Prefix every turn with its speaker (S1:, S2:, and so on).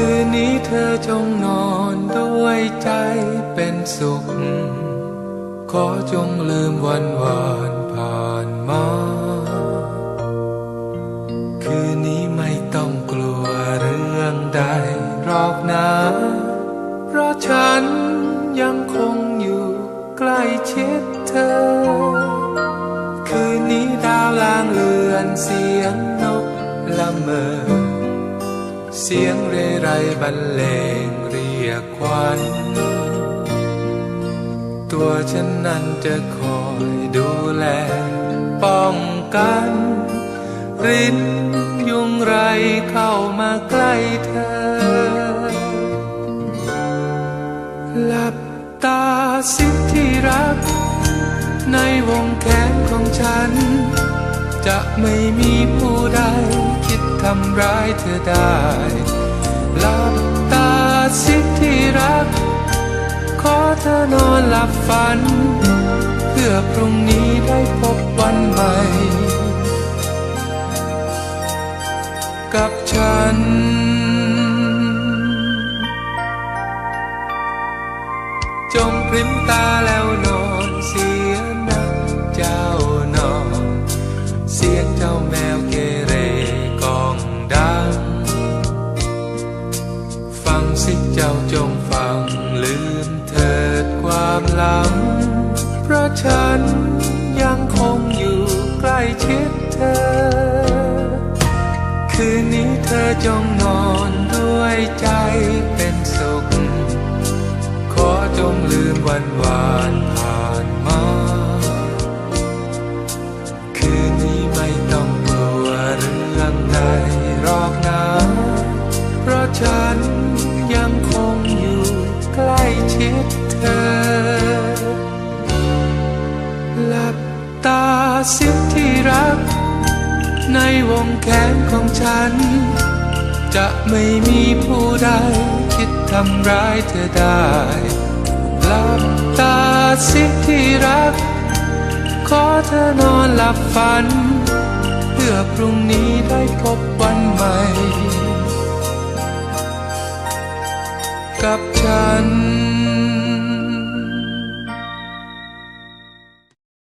S1: คืนนี้เธอจงนอนด้วยใจเป็นสุข ขอจงลืมวันวานผ่านมา คืนนี้ไม่ต้องกลัวเรื่องใดรอกนะ เพราะฉันยังคงอยู่ใกล้ชิดเธอ คืนนี้ดาวลางเลือนเสียงนกละเมอ เสียงเรไรบรรเลงเรียกควันตัวฉันนั้นจะคอยดูแล ป้องกันรินยุงไรเข้ามาใกล้เธอ หลับตาสิที่รัก ในวงแขนของฉัน จะไม่มีผู้ใดคิดทำร้ายเธอได้หลับตาสิที่รัก ขอเธอนอนหลับฝัน เพื่อพรุ่งนี้ได้พบวันใหม่ กับฉัน ลังเพราะฉันยังคงอยู่ใกล้ชิดเธอ คืนนี้เธอจงนอนด้วยใจเป็นสุข ขอจงลืมวันวานผ่านมา คืนนี้ไม่ต้องกลัวเรื่องใดหรอกนะเพราะฉัน ตาสิที่รัก ในวงแขนของฉัน จะไม่มีผู้ใดคิดทำร้ายเธอได้หลับตาสิที่รัก ขอเธอนอนหลับฝัน เพื่อพรุ่งนี้ได้พบวันใหม่ กับฉัน